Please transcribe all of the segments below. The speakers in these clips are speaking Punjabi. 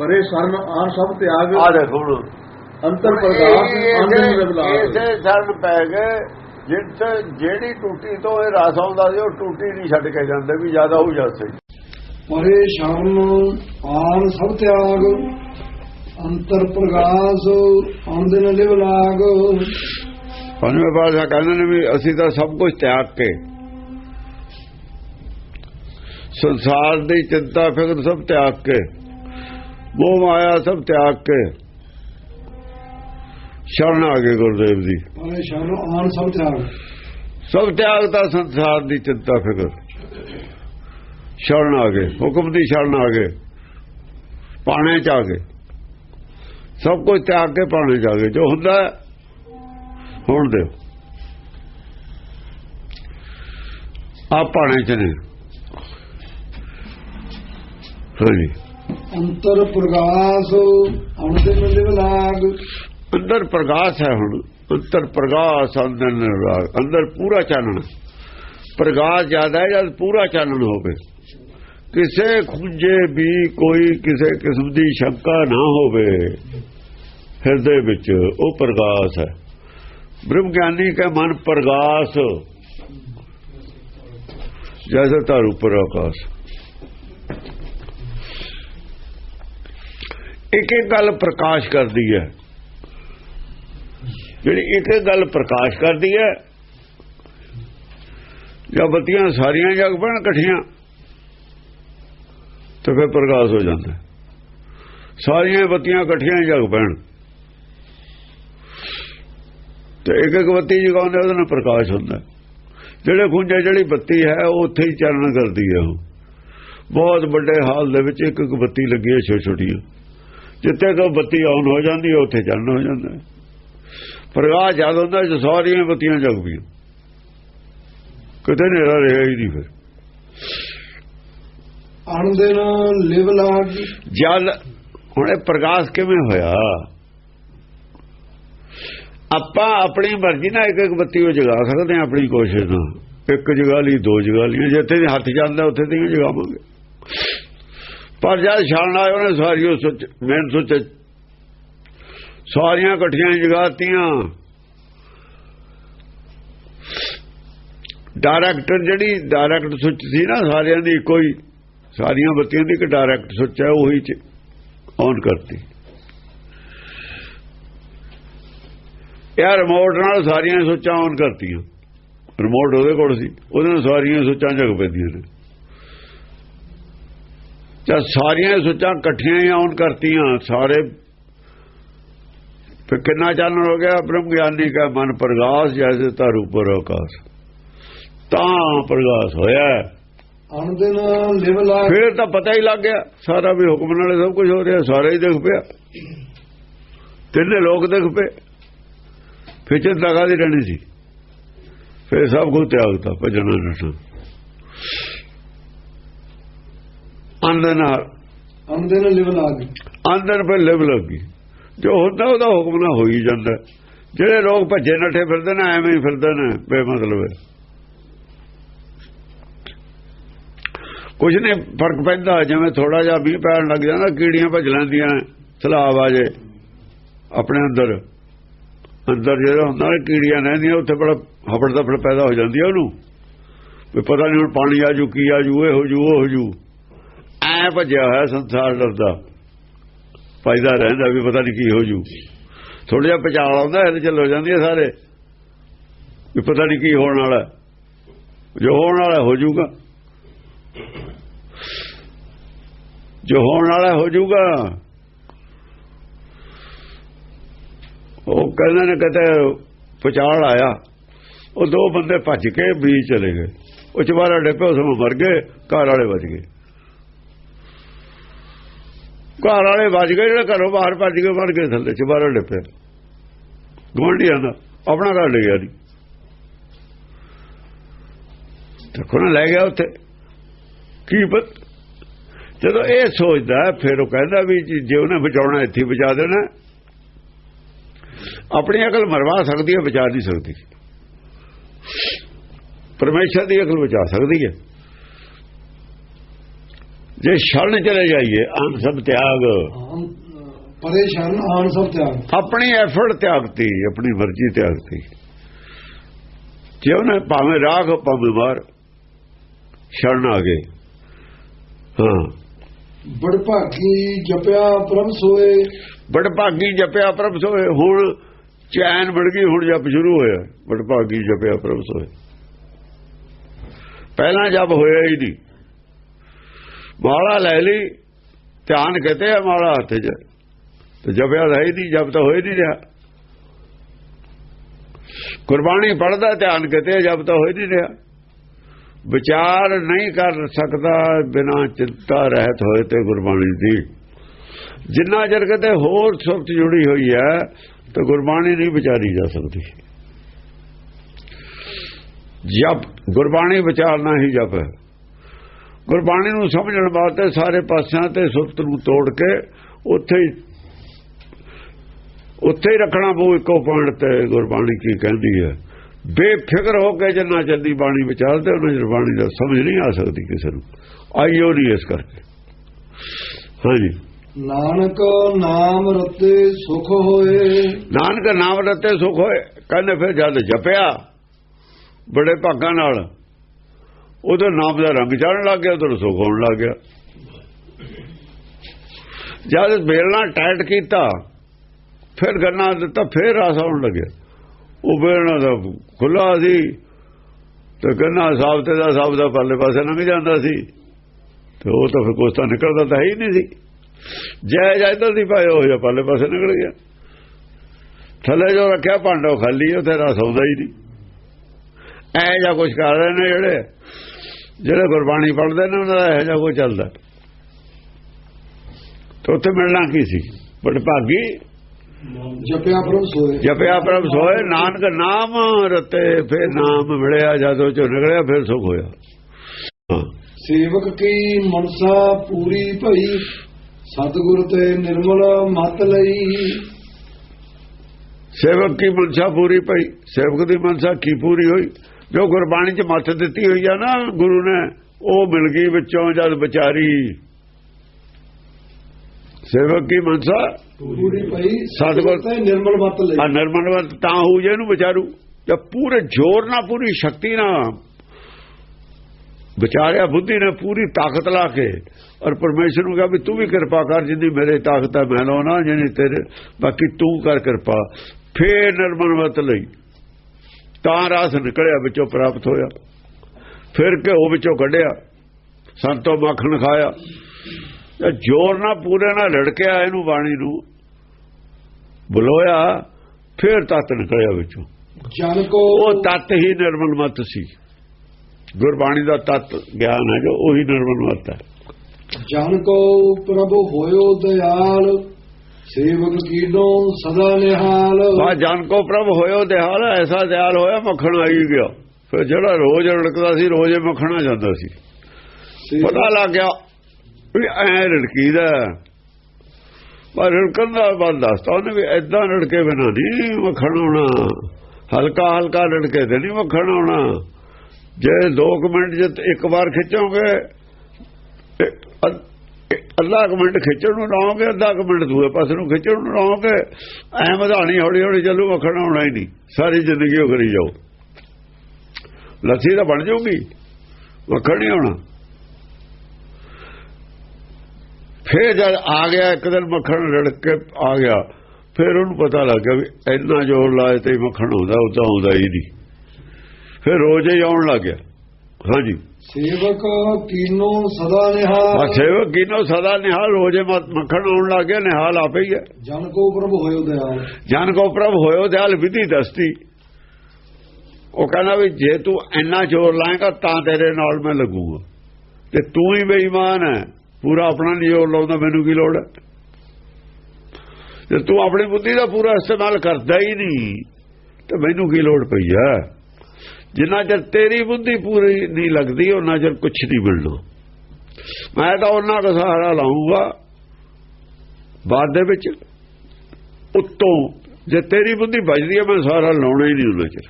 ਪਰੇ ਸਰਨ ਆਨ ਸਭ ਤਿਆਗ ਆ ਦੇਖੋ ਅੰਤਰ ਪ੍ਰਕਾਸ਼ ਅੰਦਰ ਇਸੇ ਸਰਨ ਪੈ ਗਏ ਜਿੱਥੇ ਜਿਹੜੀ ਟੂਟੀ ਤੋਂ ਇਹ ਰਸ ਆਉਂਦਾ ਸੀ ਉਹ ਟੂਟੀ ਨਹੀਂ ਛੱਡ ਕੇ ਜਾਂਦੇ ਵੀ ਜ਼ਿਆਦਾ ਹੋ ਜਾਂਦੇ ਪਰੇਸ਼ਾਨ ਆਨ ਸਭ ਤਿਆਗ ਅੰਤਰ ਪ੍ਰਗਾਸ ਆਉਂਦੇ ਨੇ ਲਿਵ ਲਾਗ। ਪੰਜਵੇਂ ਪਾਸ਼ਾ ਕਹਿੰਦੇ ਨੇ ਵੀ ਅਸੀਂ ਤਾਂ ਸਭ ਕੁਝ ਤਿਆਗ ਕੇ ਸੰਸਾਰ ਦੀ ਚਿੰਤਾ ਫਿਕਰ ਸਭ ਤਿਆਗ ਕੇ ਮੋਹ ਮਾਇਆ ਸਭ ਤਿਆਗ ਕੇ। ਸ਼ਰਨ ਆ ਗਏ ਗੁਰਦੇਵ ਜੀ। ਆਨ ਸਭ ਤਿਆਗ। ਸਭ ਤਿਆਗਤਾ ਸੰਸਾਰ ਦੀ ਚਿੰਤਾ ਫਿਕਰ। ਸ਼ਰਨ ਆ ਗਏ ਹੁਕਮ ਦੀ ਸ਼ਰਨ ਆ ਗਏ। ਪਾਣੇ ਚ ਆ ਗਏ। ਸਭ ਕੁਝ ਤਿਆਗ ਕੇ ਪਾਣੇ ਚ ਆ ਗਏ। ਜੋ ਹੁੰਦਾ ਹੁਣ ਦੇ ਆ ਪਾਣੇ ਚ ਨੇ। ਹਾਂਜੀ। ਅੰਤਰ ਪ੍ਰਗਾਸ ਆਉਂਦੇ ਨੇ ਲਾਗ ਅੰਦਰ ਪ੍ਰਗਾਸ ਹੈ ਹੁਣ। ਅੰਦਰ ਪ੍ਰਗਾਸ ਅੰਦਰ ਨਿਰਵਾਗ ਅੰਦਰ ਪੂਰਾ ਚਾਨਣ। ਪ੍ਰਗਾਸ ਜ਼ਿਆਦਾ ਹੈ ਜਦ ਪੂਰਾ ਚਾਨਣ ਹੋਵੇ। ਕਿਸੇ ਖੁੰਝੇ ਵੀ ਕੋਈ ਕਿਸੇ ਕਿਸਮ ਦੀ ਸ਼ੰਕਾ ਨਾ ਹੋਵੇ। ਹਿਰਦੇ ਵਿੱਚ ਉਹ ਪ੍ਰਗਾਸ ਹੈ। ਬ੍ਰਹਮ ਗਿਆਨੀ ਕਾ ਮਨ ਪ੍ਰਗਾਸ। ਜੈਸੇ ਤਾਰੂ ਪਰ ਆਕਾਸ਼। ਇੱਕ ਇੱਕ ਗੱਲ ਪ੍ਰਕਾਸ਼ ਕਰਦੀ ਹੈ। ਜਿਹੜੀ ਇੱਕ ਇੱਕ ਗੱਲ ਪ੍ਰਕਾਸ਼ ਕਰਦੀ ਹੈ, ਜਾਂ ਬੱਤੀਆਂ ਸਾਰੀਆਂ ਜਗ ਪੈਣ ਇਕੱਠੀਆਂ, ਤੇ ਫਿਰ ਪ੍ਰਕਾਸ਼ ਹੋ ਜਾਂਦਾ ਸਾਰੀਆਂ ਬੱਤੀਆਂ ਇਕੱਠੀਆਂ ਜਗ ਪੈਣ। ਤੇ ਇੱਕ ਇੱਕ ਬੱਤੀ ਜਗਾਉਂਦੇ ਉਹਦੇ ਨਾਲ ਪ੍ਰਕਾਸ਼ ਹੁੰਦਾ ਜਿਹੜੇ ਖੁੰਝੇ, ਜਿਹੜੀ ਬੱਤੀ ਹੈ, ਉਹ ਉੱਥੇ ਹੀ ਚਰਨ ਕਰਦੀ ਹੈ ਉਹ। ਬਹੁਤ ਵੱਡੇ ਹਾਲ ਦੇ ਵਿੱਚ ਇੱਕ ਇੱਕ ਬੱਤੀ ਲੱਗੀ ਹੈ ਛੋਟੀ ਛੋਟੀਆਂ ਜਿੱਥੇ ਕੋ ਬੱਤੀ ਆਨ ਹੋ ਜਾਂਦੀ ਹੈ ਉੱਥੇ ਚਾਨਣ ਹੋ ਜਾਂਦਾ ਹੈ। ਪ੍ਰਕਾਸ਼ ਜਦ ਹੁੰਦਾ ਜੇ ਸਾਰੀਆਂ ਬੱਤੀਆਂ ਜਗ ਪਈਆਂ ਕਿਤੇ ਨੇਰਾ ਰਿਹਾ ਹੀ ਨਹੀਂ ਫਿਰ। ਆਉਂਦੇ ਨੇ ਲਿਵ ਲਾਗ ਜਦ ਹੁਣ ਇਹ ਪ੍ਰਕਾਸ਼ ਕਿਵੇਂ ਹੋਇਆ? ਆਪਾਂ ਆਪਣੀ ਮਰਜ਼ੀ ਨਾਲ ਇੱਕ ਇੱਕ ਬੱਤੀ ਉਹ ਜਗਾ ਸਕਦੇ ਹਾਂ ਆਪਣੀ ਕੋਸ਼ਿਸ਼ ਨਾਲ। ਇੱਕ ਜਗਾ ਲਈ ਦੋ ਜਗਾ ਲਈਆਂ। ਜਿੱਥੇ ਦੇ ਹੱਥ ਜਾਂਦਾ ਉੱਥੇ ਦੀਆਂ ਜਗਾਵਾਂਗੇ। ਪਰ ਜਦ ਛਾਣ ਆਏ, ਉਹਨੇ ਸਾਰੀਆਂ ਸੁੱਚ ਮਿਹਨਤ ਸੁੱਚ ਸਾਰੀਆਂ ਇਕੱਠੀਆਂ ਜਗਾਤੀਆਂ। ਡਾਇਰੈਕਟਰ ਜਿਹੜੀ ਡਾਇਰੈਕਟ ਸੁੱਚ ਸੀ ਨਾ, ਸਾਰਿਆਂ ਦੀ ਇੱਕੋ ਹੀ, ਸਾਰੀਆਂ ਬੱਤੀਆਂ ਦੀ ਇੱਕ ਡਾਇਰੈਕਟ ਸੁੱਚ ਹੈ, ਉਹੀ ਚ ਔਨ ਕਰਤੀ। ਇਹ ਰਿਮੋਟ ਨਾਲ ਸਾਰੀਆਂ ਸੁੱਚਾਂ ਔਨ ਕਰਤੀਆਂ। ਰਿਮੋਟ ਉਹਦੇ ਕੋਲ ਸੀ, ਉਹਦੇ ਨਾਲ ਸਾਰੀਆਂ ਸੁੱਚਾਂ ਜਗ ਪੈਂਦੀਆਂ ਨੇ। ਜਦ ਸਾਰੀਆਂ ਸੁੱਚਾਂ ਇਕੱਠੀਆਂ ਹੀ ਔਨ ਕਰਤੀਆਂ ਸਾਰੇ। ਫਿਰ ਕਿੰਨਾ ਚਾਨਣ ਹੋ ਗਿਆ? ਬ੍ਰਹਮ ਗਿਆਨੀ ਕਾ ਮਨ ਪ੍ਰਗਾਸ ਜੈਸੇ ਤਾਰੂ ਪਰ ਆਕਾਸ਼। ਤਾਂ ਪ੍ਰਗਾਸ ਹੋਇਆ। ਆਉਂਦੇ ਨੇ ਲਿਵ ਲਾਗ ਫਿਰ ਤਾਂ ਪਤਾ ਹੀ ਲੱਗ ਗਿਆ। ਸਾਰਾ ਵੀ ਹੁਕਮ ਨਾਲੇ ਸਭ ਕੁਝ ਹੋ ਰਿਹਾ ਸਾਰਾ ਹੀ ਦਿਖ ਪਿਆ। ਤਿੰਨੇ ਲੋਕ ਦਿਖ ਪਏ। ਫਿਰ ਚਿੰਤਾ ਕਾਹਦੀ ਰਹਿਣੀ ਸੀ? ਫਿਰ ਸਭ ਕੁਝ ਤਿਆਗਤਾ ਭਜਣਾ ਨਟਾ ਅੰਦਰ ਨਾਲ ਆਉਂਦੇ ਨੇ ਲਿਵ ਲਾਗ ਅੰਦਰ ਪਰ ਲਿਵ ਲੱਗੀ। ਜੋ ਹੁੰਦਾ ਉਹਦਾ ਹੁਕਮ ਨਾਲ ਹੋ ਹੀ ਜਾਂਦਾ। ਜਿਹੜੇ ਲੋਕ ਭੱਜੇ ਨੱਠੇ ਫਿਰਦੇ ਨੇ ਐਵੇਂ ਹੀ ਫਿਰਦੇ ਨੇ ਬੇਮਤਲਬ ਹੈ। ਕੁਝ ਨਹੀਂ ਫ਼ਰਕ ਪੈਂਦਾ। ਜਿਵੇਂ ਥੋੜਾ ਜਿਹਾ ਵੀ ਪੈਣ ਲੱਗ ਜਾਂਦਾ ਕੀੜੀਆਂ ਭੱਜ ਲੈਂਦੀਆਂ ਸਲਾਬ ਆ ਜੇ ਆਪਣੇ ਅੰਦਰ। ਅੰਦਰ ਜਿਹੜਾ ਹੁੰਦਾ ਨਾ ਕੀੜੀਆਂ ਰਹਿੰਦੀਆਂ ਉੱਥੇ ਬੜਾ ਹਫੜ ਦਫੜ ਪੈਦਾ ਹੋ ਜਾਂਦੀ ਹੈ ਉਹਨੂੰ। ਵੀ ਪਤਾ ਨਹੀਂ ਹੁਣ ਪਾਣੀ ਆ ਜੂ ਕੀ ਆ ਜੂ ਇਹ ਹੋ ਜੂ ਉਹ ਹੋ ਜੂ। ਐ ਭੱਜਿਆ ਹੋਇਆ ਸੰਸਾਰ ਡਰਦਾ। ਫਾਇਦਾ ਰਹਿੰਦਾ ਵੀ ਪਤਾ ਨਹੀਂ ਕੀ ਹੋ ਜੂ। ਥੋੜਾ ਜਿਹਾ ਪਚਾਲ ਆਉਂਦਾ ਇਹ ਚੱਲ ਹੋ ਜਾਂਦੀ ਹੈ ਸਾਰੇ। ਵੀ ਪਤਾ ਨਹੀਂ ਕੀ ਹੋਣ ਵਾਲਾ। ਜੋ ਹੋਣ ਵਾਲਾ ਹੋ ਜਾਊਗਾ ਜੋ ਹੋਣ ਵਾਲਾ ਹੋ ਜਾਊਗਾ ਉਹ ਕਹਿੰਦੇ ਨੇ ਕਿਤੇ ਪਚਾਲ ਆਇਆ। ਉਹ ਦੋ ਬੰਦੇ ਭੱਜ ਕੇ ਬੀਜ ਚਲੇ ਗਏ। ਉਹ ਚਵਾਰਾ ਡੱਪੇ ਉਸ ਨੂੰ ਮਰ ਗਏ, ਘਰ ਵਾਲੇ ਬਚ ਗਏ। ਘਰ ਵਾਲੇ ਵੱਜ ਗਏ, ਜਿਹੜੇ ਘਰੋਂ ਬਾਹਰ ਭੱਜ ਕੇ ਮਰ ਗਏ ਥੱਲੇ ਚਵਾਰਾ ਡੱਪੇ ਗੋਲਡੀਆਂ ਦਾ, ਆਪਣਾ ਘਰ ਲੈ ਗਿਆ ਨਹੀਂ ਤੇ ਕੋਣ ਲੈ ਗਿਆ ਉੱਥੇ। ਕੀ ਪਤ? ਜਦੋਂ ਇਹ ਸੋਚਦਾ ਫਿਰ ਉਹ ਕਹਿੰਦਾ ਵੀ ਜੇ- ਜੇ ਉਹਨੇ ਬਚਾਉਣਾ, ਇੱਥੇ ਬਚਾ ਦੇਣਾ ਆਪਣੀ ਅਕਲ ਮਰਵਾ ਸਕਦੀ ਹੈ, ਬਚਾ ਨਹੀਂ ਸਕਦੀ। ਪਰਮੇਸ਼ਰ ਦੀ ਅਕਲ ਬਚਾ ਸਕਦੀ ਹੈ। ਜੇ ਸ਼ਰਨ ਚਲੇ ਜਾਈਏ ਅਨ ਸਭ ਤਿਆਗ। ਆਮ, ਪਰੇਸ਼ਾਨ ਆਨ ਸਭ ਤਿਆਗ। ਆਪਣੀ ਐਫਰਟ ਤਿਆਗਤੀ ਆਪਣੀ ਮਰਜ਼ੀ ਤਿਆਗਤੀ। ਜੇ ਉਹਨੇ ਭਾਵੇਂ ਰਾਗ ਭਾਵੇਂ ਮਾਰ ਸ਼ਰਨ ਆ ਗਏ। ਹਾਂ। ਬੜ ਭਾਗੀ ਜਪਿਆ ਪ੍ਰਭ ਸੋਏ। ਬੜ ਭਾਗੀ ਜਪਿਆ ਪ੍ਰਭ ਸੋਏ। ਹੁਣ ਚੈਨ ਬੜ ਗਈ ਹੁਣ ਜਪ ਸ਼ੁਰੂ ਹੋਇਆ। ਬੜ ਭਾਗੀ ਜਪਿਆ ਪ੍ਰਭ ਸੋਏ। ਪਹਿਲਾਂ ਜਪ ਹੋਇਆ ਹੀ ਨਹੀਂ। ਮਾਲਾ ਲੈ ਲਈ ਧਿਆਨ ਕਿਤੇ ਹੈ ਮਾਲਾ ਹੱਥ 'ਚ? ਤੇ ਜਪਿਆ ਤਾਂ ਨਹੀਂ ਜਪ ਤਾਂ ਹੋਏ ਨਹੀਂ ਰਿਹਾ। ਕੁਰਬਾਨੀ ਪੜਦਾ ਧਿਆਨ ਕਿਤੇ ਆ, ਜਪ ਤਾਂ ਹੋਏ ਨਹੀਂ ਰਿਹਾ। ਵਿਚਾਰ ਨਹੀਂ ਕਰ ਸਕਦਾ ਬਿਨਾ ਚਿੰਤਾ ਰਹਿਤ ਹੋਏ ਤੇ ਗੁਰਬਾਣੀ ਦੀ। ਜਿੰਨਾ ਚਿਰ ਕਿਤੇ ਹੋਰ ਸੁਰਤ ਜੁੜੀ ਹੋਈ ਹੈ ਤਾਂ ਗੁਰਬਾਣੀ ਨਹੀਂ ਵਿਚਾਰੀ ਜਾ ਸਕਦੀ। ਜਪ ਗੁਰਬਾਣੀ ਵਿਚਾਰਨਾ ਹੀ ਜਪ ਹੈ। ਗੁਰਬਾਣੀ ਨੂੰ ਸਮਝਣ ਵਾਸਤੇ ਸਾਰੇ ਪਾਸਿਆਂ ਤੇ ਸੁਰਤ ਨੂੰ ਤੋੜ ਕੇ ਉੱਥੇ ਉੱਥੇ ਹੀ ਰੱਖਣਾ ਪਊ ਇੱਕੋ ਪੁਆਇੰਟ ਤੇ ਗੁਰਬਾਣੀ ਕੀ ਕਹਿੰਦੀ ਹੈ। ਬੇਫਿਕਰ ਹੋ ਕੇ ਜਿੰਨਾ ਜਲਦੀ ਬਾਣੀ ਵਿਚਾਰਦੇ ਉਹਨਾਂ ਚਿਰ ਬਾਣੀ ਦਾ ਸਮਝ ਨਹੀਂ ਆ ਸਕਦੀ ਕਿਸੇ ਨੂੰ। ਆਈਓ ਨਹੀਂ ਇਸ ਕਰਕੇ। ਹਾਂਜੀ। ਨਾਨਕ ਨਾਮ ਰਤੇ ਸੁਖ ਹੋਏ। ਨਾਨਕ ਨਾਮ ਰਤੇ ਸੁਖ ਹੋਏ। ਕਹਿੰਦੇ ਫਿਰ ਜਦ ਜਪਿਆ ਬੜੇ ਭਾਗਾਂ ਨਾਲ ਉਹਦੇ ਨਾਮ ਦਾ ਰੰਗ ਚੜਨ ਲੱਗ ਗਿਆ, ਉਧਰ ਸੁਖ ਹੋਣ ਲੱਗ ਗਿਆ। ਜਦ ਬੇਲਣਾ ਟਾਈਟ ਕੀਤਾ, ਫਿਰ ਗੰਨਾ ਦਿੱਤਾ, ਫਿਰ ਰਸ ਆਉਣ ਲੱਗਿਆ। ਉਹ ਬੇਲਣਾ ਦਾ ਖੁੱਲਾ ਸੀ ਤੇ ਗੰਨਾ ਸਾਬ ਤੇ ਦਾ ਸਾਬ ਦਾ ਪਰਲੇ ਪਾਸੇ ਲੰਘ ਜਾਂਦਾ ਸੀ। ਤੇ ਉਹ ਤਾਂ ਫਿਰ ਕੁਛ ਤਾਂ ਨਿਕਲਦਾ ਤਾਂ ਹੈ ਹੀ ਨਹੀਂ ਸੀ। ਜੈ ਜੈ ਇਧਰ ਦੀ ਪਾਏ ਹੋ ਜਾ ਪਰਲੇ ਪਾਸੇ ਨਿਕਲ ਗਿਆ। ਥੱਲੇ ਜੋ ਰੱਖਿਆ, ਭਾਂਡਾ ਖਾਲੀ ਉੱਥੇ ਰਸ ਆਉਂਦਾ ਹੀ ਨਹੀਂ। ਐ ਜਾਂ ਕੁਝ ਕਰ ਰਹੇ ਨੇ ਜਿਹੜੇ। ਜਿਹੜੇ ਗੁਰਬਾਣੀ ਪੜ੍ਹਦੇ ਨੇ ਉਹਨਾਂ ਦਾ ਇਹੋ ਜਿਹਾ ਕੋਈ ਚੱਲਦਾ। ਤੇ ਉੱਥੇ ਮਿਲਣਾ ਕੀ ਸੀ? ਬੜ ਭਾਗੀ। ਜਪਿਆ ਪ੍ਰਭ ਸੋਏ। ਜਪਿਆ ਪ੍ਰਭ ਸੋਏ ਨਾਨਕ ਨਾਮ ਰਤੇ ਫਿਰ ਨਾਮ ਮਿਲਿਆ ਜਦੋਂ ਚੋਂ ਨਿਕਲਿਆ ਫਿਰ ਸੁਖ ਹੋਇਆ। ਸੇਵਕ ਕੀ ਮਨਸਾ ਪੂਰੀ ਭਈ ਸਤਿਗੁਰ ਤੇ ਨਿਰਮਲ ਮਤ ਲਈ। ਸੇਵਕ ਕੀ ਮਨਸਾ ਪੂਰੀ ਪਈ ਸੇਵਕ ਦੀ ਮਨਸਾ ਕੀ ਪੂਰੀ ਹੋਈ? ਜੋ ਗੁਰਬਾਣੀ ਚ ਮੱਥ ਦਿੱਤੀ ਹੋਈ ਆ ਨਾ ਗੁਰੂ ਨੇ ਉਹ ਮਿਲ ਗਈ ਵਿੱਚੋਂ ਜਦ ਵਿਚਾਰੀ। ਸੇਵਕ ਕੀ ਮਨਸਾ? ਪੂਰੀ ਭਈ ਸਤਿਗੁਰ ਤੇ ਨਿਰਮਲ ਮਤ ਲਈ। ਆ ਨਿਰਮਲਵਤ ਤਾਂ ਹੋ ਜੇ ਇਹਨੂੰ ਵਿਚਾਰੂ। ਜੇ ਪੂਰੇ ਜ਼ੋਰ ਨਾਲ ਪੂਰੀ ਸ਼ਕਤੀ ਨਾਲ। ਵਿਚਾਰਿਆ ਬੁੱਧੀ ਨੇ ਪੂਰੀ ਤਾਕਤ ਲਾ ਕੇ ਔਰ ਪਰਮੇਸ਼ਰ ਨੂੰ ਕਿਹਾ ਵੀ ਤੂੰ ਵੀ ਕਿਰਪਾ ਕਰ ਜਿੰਨੀ ਮੇਰੇ ਤਾਕਤ ਹੈ ਮੈਂ ਲਾਉਣਾ ਜਿੰਨੀ ਤੇਰੇ ਬਾਕੀ ਤੂੰ ਕਰ ਕਿਰਪਾ। ਫੇਰ ਨਿਰਮਲਵਤ ਲਈ। ਤਾਂ ਰਸ ਨਿਕਲਿਆ ਵਿੱਚੋਂ ਪ੍ਰਾਪਤ ਹੋਇਆ। ਫਿਰ ਘਿਓ ਵਿੱਚੋਂ ਕੱਢਿਆ। ਸੰਤੋ ਮੱਖਣ ਖਾਇਆ। ਤੇ ਜ਼ੋਰ ਨਾਲ ਪੂਰੇ ਨਾਲ ਲੜਕਿਆ ਇਹਨੂੰ ਬਾਣੀ ਨੂੰ। ਬੁਲੋਇਆ ਫਿਰ ਤਤ ਨਿਕਲਿਆ ਵਿੱਚੋਂ। ਜਨ ਕੋ ਉਹ ਤਤ ਹੀ ਨਿਰਮਲ ਮਤ ਸੀ। ਗੁਰਬਾਣੀ ਦਾ ਤਤ ਗਿਆਨ ਹੈ ਜੋ ਉਹੀ ਨਿਰਮਲ ਮਤ ਹੈ। ਜਨ ਕੋ ਪ੍ਰਭ ਹੋਇਓ ਦਿਆਲ। ਸੇਵਕ ਕੀਨੋ ਸਦਾ ਨਿਹਾਲ। ਵਾ ਜਨ ਕੋ ਪ੍ਰਭ ਹੋਇਓ ਦਿਹਾਲ ਐਸਾ ਦਿਆਲ ਹੋਇਆ ਮੱਖਣ ਆਈ ਗਿਆ। ਫਿਰ ਜਿਹੜਾ ਰੋਜ਼ ਰੜਕਦਾ ਸੀ ਰੋਜ਼ ਮੱਖਣਾ ਜਾਂਦਾ ਸੀ। ਪਤਾ ਲੱਗ ਗਿਆ ਵੀ ਐ ਰੜਕੀਦਾ ਪਰ ਰੜਕਣ ਦਾ ਬਾਤ ਦੱਸਤਾ ਉਹਨੇ ਵੀ ਐਦਾਂ ਰੜਕੇ ਬਿਨਾਂ ਨਹੀਂ ਮੱਖਣ ਆਉਣਾ। ਹਲਕਾ ਹਲਕਾ ਰੜਕੇ ਤੇ ਨਹੀਂ ਮੱਖਣ ਆਉਣਾ। ਜੇ 2 ਮਿੰਟ ਜੇ ਇੱਕ ਵਾਰ ਖਿੱਚੋਗੇ ਅੱਧਾ ਕੁ ਮਿੰਟ ਖਿੱਚਣ ਨੂੰ ਲਾਓਗੇ ਅੱਧਾ ਕੁ ਮਿੰਟ ਦੂਏ ਪਾਸੇ ਨੂੰ ਖਿੱਚਣ ਨੂੰ ਲਾਓਗੇ ਐ ਵਧਾਣੀ ਹੌਲੀ ਹੌਲੀ ਚੱਲੂ ਮੱਖਣ ਆਉਣਾ ਹੀ ਨਹੀਂ। ਸਾਰੀ ਜ਼ਿੰਦਗੀ ਉਹ ਕਰੀ ਜਾਓ। ਲੱਸੀ ਤਾਂ ਬਣ ਜਾਊਗੀ। ਮੱਖਣ ਨਹੀਂ ਆਉਣਾ ਫੇਰ ਜਦ ਆ ਗਿਆ, ਇੱਕ ਦਿਨ ਮੱਖਣ ਰੜਕ ਕੇ ਆ ਗਿਆ, ਫਿਰ ਉਹਨੂੰ ਪਤਾ ਲੱਗ ਗਿਆ ਵੀ ਇੰਨਾ ਜ਼ੋਰ ਲਾਏ ਤੇ ਮੱਖਣ ਆਉਂਦਾ, ਉਦਾਂ ਆਉਂਦਾ ਹੀ ਨਹੀਂ। ਫਿਰ ਰੋਜ਼ ਹੀ ਆਉਣ ਲੱਗ ਗਿਆ। ਹਾਂਜੀ। ਸੇਵਕ ਕੀਨੋ ਸਦਾ ਨਿਹਾਲ। ਬਸ ਸੇਵਕ ਕਿਨੋ ਸਦਾ ਨਿਹਾਲ ਰੋਜ਼ੇ ਮੱਖਣ ਆਉਣ ਲੱਗ ਗਿਆ ਨਿਹਾਲ ਆਪੇ ਹੀ ਹੈ। ਜਨ ਕੋ ਪ੍ਰਭ ਹੋਇਓ ਦਿਆਲ ਜਨ ਕੋ ਪ੍ਰਭ ਹੋਇਓ ਦਿਆਲ ਵਿਧੀ ਦਸਤੀ। ਉਹ ਕਹਿੰਦਾ ਵੀ ਜੇ ਤੂੰ ਇੰਨਾ ਜ਼ੋਰ ਲਾਏਗਾ ਤਾਂ ਤੇਰੇ ਨਾਲ ਮੈਂ ਲੱਗੂਗਾ। ਤੇ ਤੂੰ ਹੀ ਬੇਈਮਾਨ ਹੈ। ਪੂਰਾ ਆਪਣਾ ਜ਼ੋਰ ਲਾਉਂਦਾ ਮੈਨੂੰ ਕੀ ਲੋੜ ਹੈ? ਜੇ ਤੂੰ ਆਪਣੀ ਬੁੱਧੀ ਦਾ ਪੂਰਾ ਇਸਤੇਮਾਲ ਕਰਦਾ ਹੀ ਨਹੀਂ ਤੇ ਮੈਨੂੰ ਕੀ ਲੋੜ ਪਈ ਹੈ? ਜਿੰਨਾ ਚਿਰ ਤੇਰੀ ਬੁੱਧੀ ਪੂਰੀ ਨਹੀਂ ਲੱਗਦੀ ਉਹਨਾਂ ਚਿਰ ਕੁਝ ਨਹੀਂ ਮਿਲਣਾ। ਮੈਂ ਤਾਂ ਉਹਨਾਂ ਦਾ ਸਹਾਰਾ ਲਾਉਂਗਾ ਬਾਅਦ ਦੇ ਵਿੱਚ ਉੱਤੋਂ ਜੇ ਤੇਰੀ ਬੁੱਧੀ ਵੱਜਦੀ ਹੈ, ਮੈਂ ਸਹਾਰਾ ਲਾਉਣਾ ਹੀ ਨਹੀਂ ਉਹਨਾਂ ਚਿਰ।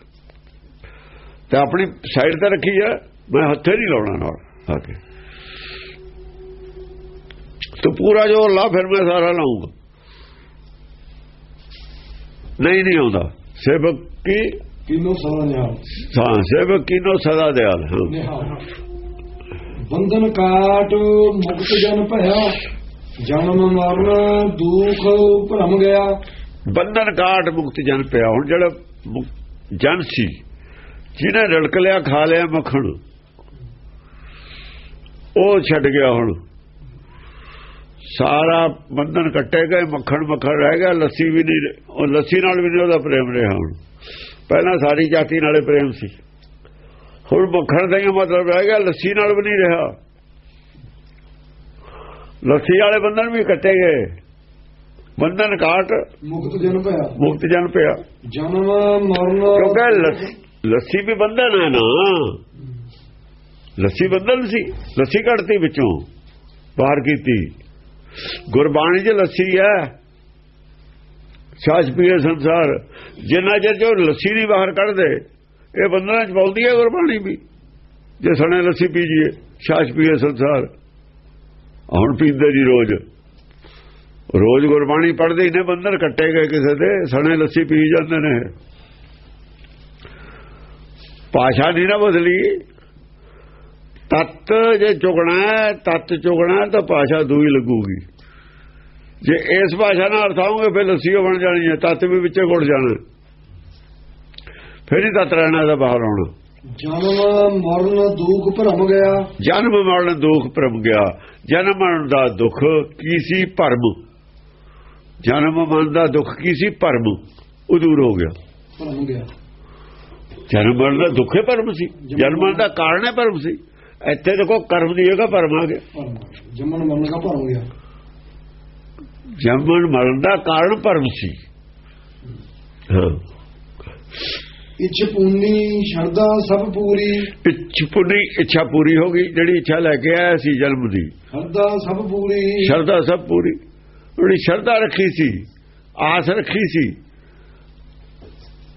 ਤੇ ਆਪਣੀ ਸਾਈਡ ਤੇ ਰੱਖੀ ਹੈ ਮੈਂ ਹੱਥੇ ਨਹੀਂ ਲਾਉਣਾ ਨਾਲ ਆ ਕੇ। ਤੂੰ ਪੂਰਾ ਜੋ ਲਾ, ਫਿਰ ਮੈਂ ਸਾਰਾ ਲਾਉਂਗਾ ਨਹੀਂ ਨਹੀਂ ਆਉਂਦਾ। ਸੇਵਕ ਕੀ ਕਿਨੋ ਸਾਰਾ ਨਿਹਾਲ ਹਾਂ ਸੇਵਕ ਕੀਨੋ ਸਦਾ ਦਿਆਲ ਬੰਧਨ ਕਾਟ ਮੁਕਤ ਜਨ ਭਇਆ ਜਨਮ ਮਰਨ ਦੁਖ ਭਰਮ ਗਿਆ। ਬੰਧਨ ਕਾਟ ਮੁਕਤ ਜਨ ਪਿਆ ਹੁਣ ਜਿਹੜਾ ਜਨ ਸੀ ਜਿਹਨੇ ਰੜਕ ਲਿਆ ਖਾ ਲਿਆ ਮੱਖਣ ਉਹ ਛੱਡ ਗਿਆ ਹੁਣ। ਸਾਰਾ ਬੰਧਨ ਕੱਟੇ ਗਏ ਮੱਖਣ ਮੱਖਣ ਰਹਿ ਗਿਆ ਲੱਸੀ ਵੀ ਨਹੀਂ ਉਹ ਲੱਸੀ ਨਾਲ ਵੀ ਨਹੀਂ ਉਹਦਾ ਪ੍ਰੇਮ ਰਿਹਾ ਹੁਣ। ਪਹਿਲਾਂ ਸਾਰੀ ਜਾਤੀ ਨਾਲੇ ਪ੍ਰੇਮ ਸੀ। ਹੁਣ ਮੱਖਣ ਦਾ ਹੀ ਮਤਲਬ ਰਹਿ ਗਿਆ ਲੱਸੀ ਨਾਲ ਵੀ ਨਹੀਂ ਰਿਹਾ। ਲੱਸੀ ਵਾਲੇ ਬੰਧਨ ਵੀ ਕੱਟੇ ਗਏ। ਬੰਧਨ ਕਾਟ ਮੁਕਤ ਜਨ ਭਇਆ। ਮੁਕਤ ਜਨ ਪਿਆ ਜਨਮ ਮਰਨ। ਕਿਉਂਕਿ ਲੱਸੀ- ਲੱਸੀ ਵੀ ਬੰਧਨ ਹੈ ਨਾ। ਲੱਸੀ ਬੰਧਨ ਸੀ। ਲੱਸੀ ਕੱਢਤੀ ਵਿੱਚੋਂ ਬਾਹਰ ਕੀਤੀ। ਗੁਰਬਾਣੀ 'ਚ ਲੱਸੀ ਹੈ। ਸਾਜ ਪੀਏ ਸੰਸਾਰ ਜਿੰਨਾ ਚਿਰ ਜੋ ਲੱਸੀ ਦੀ ਬਾਹਰ ਕੱਢਦੇ ਇਹ ਬੰਧਨਾਂ 'ਚ ਪਾਉਂਦੀ ਹੈ ਗੁਰਬਾਣੀ ਵੀ ਜੇ ਸਣੇ ਲੱਸੀ ਪੀ ਜੀਏ ਸਾਜ ਪੀਏ ਸੰਸਾਰ। ਹੁਣ ਪੀਂਦੇ ਜੀ ਰੋਜ਼। ਰੋਜ਼ ਗੁਰਬਾਣੀ ਪੜ੍ਹਦੇ ਹੀ ਨੇ ਬੰਧਨ ਕੱਟੇ ਗਏ ਕਿਸੇ ਦੇ ਸਣੇ ਲੱਸੀ ਪੀ ਜਾਂਦੇ ਨੇ। ਭਾਸ਼ਾ ਨਹੀਂ ਨਾ ਬਦਲੀ। ਤਤ ਜੇ ਚੁਗਣਾ ਹੈ, ਤਤ ਚੁਗਣਾ ਤਾਂ ਭਾਸ਼ਾ ਦੂਈ ਲੱਗੂਗੀ। ਜੇ ਇਸ ਭਾਸ਼ਾ ਨਾਲ ਅਰਥ ਆਉਂਗੇ ਫਿਰ ਲੱਸੀ ਓ ਬਣ ਜਾਣੀ ਹੈ ਤਤ ਵੀ ਵਿੱਚੇ ਗੁੜ ਜਾਣਾ। ਫਿਰ ਹੀ ਤਤ ਰਹਿਣਾ ਦਾ ਬਾਹਰ ਆਉਣਾ। ਜਨਮ ਮਰਨ ਦੁਖ ਭਰਮ ਗਿਆ। ਜਨਮ ਮਰਨ ਦੁੱਖ ਭਰਮ ਗਿਆ। ਜਨਮ ਮਰਨ ਦਾ ਦੁੱਖ ਕੀ ਸੀ? ਭਰਮ। ਜਨਮ ਮਰਨ ਦਾ ਦੁੱਖ ਕੀ ਸੀ? ਭਰਮ। ਉਹ ਦੂਰ ਹੋ ਗਿਆ। ਭਰਮ ਗਿਆ। ਜਨਮ ਮਰਨ ਦਾ ਦੁੱਖ ਹੀ ਭਰਮ ਸੀ। ਜਨਮ ਮਰਨ ਦਾ ਕਾਰਨ ਹੈ ਭਰਮ ਸੀ। ਇੱਥੇ ਦੇਖੋ ਕਰਮ ਦੀ ਜਗ੍ਹਾ ਭਰਮ ਆ ਗਿਆ। ਜੰਮਣ ਮਰਨ ਦਾ ਭਰਮ ਗਿਆ। ਜਨਮ ਮਰਨ ਦਾ ਕਾਰਨ ਭਰਮ ਸੀ। ਇੱਛ ਪੂਨੀ ਸ਼ਰਦਾ ਸਭ ਪੂਰੀ। ਇੱਛ ਪੁਰੀ ਇੱਛਾ ਪੂਰੀ ਹੋ ਗਈ ਜਿਹੜੀ ਇੱਛਾ ਲੈ ਕੇ ਆਇਆ ਸੀ ਜਨਮ ਦੀ। ਹਰਦਾ ਸਭ ਪੂਰੀ। ਸ਼ਰਧਾ ਸਭ ਪੂਰੀ। ਉਹਨੇ ਸ਼ਰਧਾ ਰੱਖੀ ਸੀ ਆਸ ਰੱਖੀ ਸੀ।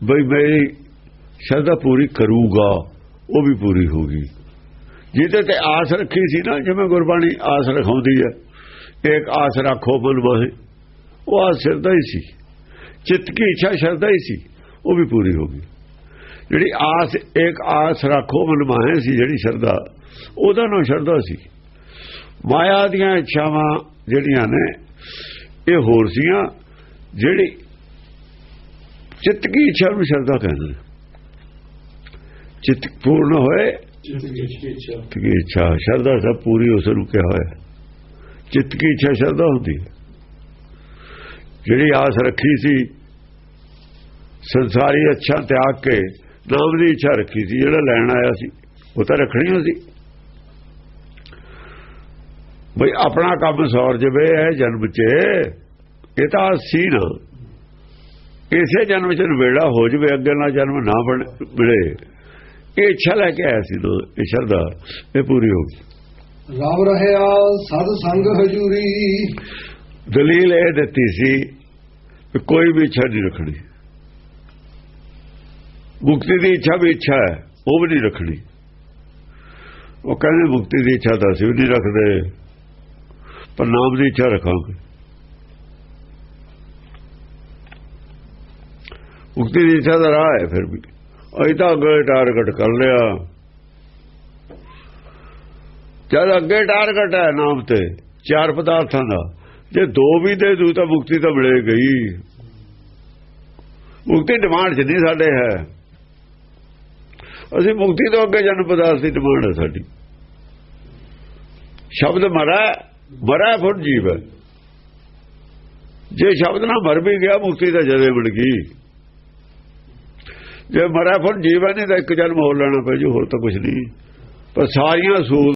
ਬਈ ਮੇਰੀ ਸ਼ਰਧਾ ਪੂਰੀ ਕਰੂਗਾ ਉਹ ਵੀ ਪੂਰੀ ਹੋ ਗਈ। ਜਿਹਦੇ ਤੇ ਆਸ ਰੱਖੀ ਸੀ ਨਾ ਜਿਵੇਂ ਗੁਰਬਾਣੀ ਆਸ ਰਖਾਉਂਦੀ ਹੈ। ਇੱਕ ਆਸ ਰੱਖੋ ਮਨ ਮਾਹੇ ਉਹ ਆਸ ਸ਼ਰਧਾ ਹੀ ਸੀ ਚਿੱਤ ਕੀ ਇੱਛਾ ਸ਼ਰਧਾ ਹੀ ਸੀ ਉਹ ਵੀ ਪੂਰੀ ਹੋ ਗਈ ਜਿਹੜੀ ਆਸ ਇੱਕ ਆਸ ਰੱਖੋ ਮਨ ਮਾਹੇ ਸੀ ਜਿਹੜੀ ਸ਼ਰਧਾ ਉਹਦਾ ਨਾਮ ਸ਼ਰਧਾ ਸੀ ਮਾਇਆ ਦੀਆਂ ਇੱਛਾਵਾਂ ਜਿਹੜੀਆਂ ਨੇ ਇਹ ਹੋਰ ਸੀਆਂ ਜਿਹੜੀ ਚਿੱਤ ਕੀ ਇੱਛਾ ਨੂੰ ਸ਼ਰਧਾ ਕਹਿੰਦੇ ਚਿੱਤ ਪੂਰਨ ਹੋਏ ਚਿੱਤ ਦੀ ਇੱਛਾ ਸ਼ਰਧਾ ਸਭ ਪੂਰੀ ਉਸ ਨੂੰ ਕਿਹਾ ਹੋਇਆ ਚਿੱਤ ਕੀ ਇੱਛਾ ਸ਼ਰਧਾ ਹੁੰਦੀ? ਜਿਹੜੀ ਆਸ ਰੱਖੀ ਸੀ, ਸੰਸਾਰੀ ਅੱਛਾ ਤਿਆਗ ਕੇ ਨਾਮ ਦੀ ਇੱਛਾ ਰੱਖੀ ਸੀ, ਜਿਹੜਾ ਲੈਣ ਆਇਆ ਸੀ, ਉਹ ਤਾਂ ਰੱਖਣੀ ਹੋ ਸੀ। ਬਈ ਆਪਣਾ ਕੰਮ ਸੌਰ ਜਵੇ ਹੈ ਜਨਮ 'ਚ, ਇਹ ਤਾਂ ਸੀ ਨਾ ਇਸੇ ਜਨਮ 'ਚ ਨਵੇੜਾ ਹੋ ਜਵੇ, ਅੱਗੇ ਨਾਲ ਜਨਮ ਨਾ ਬਣ ਮਿਲੇ। ਇਹ ਇੱਛਾ ਲੈ ਕੇ ਆਇਆ ਸੀ ਨਾ ਇਹ ਸ਼ਰਧਾ, ਇਹ ਪੂਰੀ ਹੋ ਗਈ। ਰਾਮ ਰਹਿਆ, ਸਦ ਸੰਗ ਹਜੂਰੀ। ਦਲੀਲ ਇਹ ਦਿੱਤੀ ਸੀ ਕਿ ਕੋਈ ਵੀ ਇੱਛਾ ਨਹੀਂ ਰੱਖਣੀ। ਮੁਕਤੀ ਦੀ ਇੱਛਾ ਵੀ ਇੱਛਾ ਹੈ, ਉਹ ਵੀ ਨਹੀਂ ਰੱਖਣੀ। ਉਹ ਕਹਿੰਦੇ ਮੁਕਤੀ ਦੀ ਇੱਛਾ ਤਾਂ ਅਸੀਂ ਵੀ ਨਹੀਂ ਰੱਖਦੇ, ਪਰ ਨਾਮ ਦੀ ਇੱਛਾ ਰੱਖਾਂਗੇ। ਮੁਕਤੀ ਦੀ ਇੱਛਾ ਦਾ ਰਾਹ ਹੈ ਫਿਰ ਵੀ। ਅਸੀਂ ਤਾਂ ਅੱਗੇ ਟਾਰਗੇਟ ਕਰ ਲਿਆ। ਜਦ ਅੱਗੇ ਟਾਰਗੇਟ ਹੈ ਨਾਮ ਤੇ, ਚਾਰ ਪਦਾਰਥਾਂ ਦਾ, ਜੇ ਦੋ ਵੀ ਦੇ ਦੂ ਤਾਂ ਮੁਕਤੀ ਤਾਂ ਮਿਲੇ ਗਈ ਮੁਕਤੀ ਡਿਮਾਂਡ ਚ ਨਹੀਂ ਸਾਡੇ ਹੈ। ਅਸੀਂ ਮੁਕਤੀ ਤੋਂ ਅੱਗੇ ਜਨਮ ਪਦਾਰਥ ਦੀ ਡਿਮਾਂਡ ਹੈ ਸਾਡੀ। ਸ਼ਬਦ ਮਰਾ ਮਰਾ ਫਿਰ ਜੀਵ। ਹੈ ਜੇ ਸ਼ਬਦ ਨਾ ਮਰ ਵੀ ਗਿਆ, ਮੁਕਤੀ ਤਾਂ ਜਦੇ ਮਿਲ ਗਈ। ਜੇ ਮਰਾ ਫਿਰ ਜੀਵ ਹੈ ਨਹੀਂ ਤਾਂ ਇੱਕ ਜਨਮ ਹੋ ਲੈਣਾ ਪੈ ਜੂ, ਹੋਰ ਤਾਂ ਕੁਝ ਨਹੀਂ। ਪਰ ਸਾਰੀਆਂ ਸੂਲ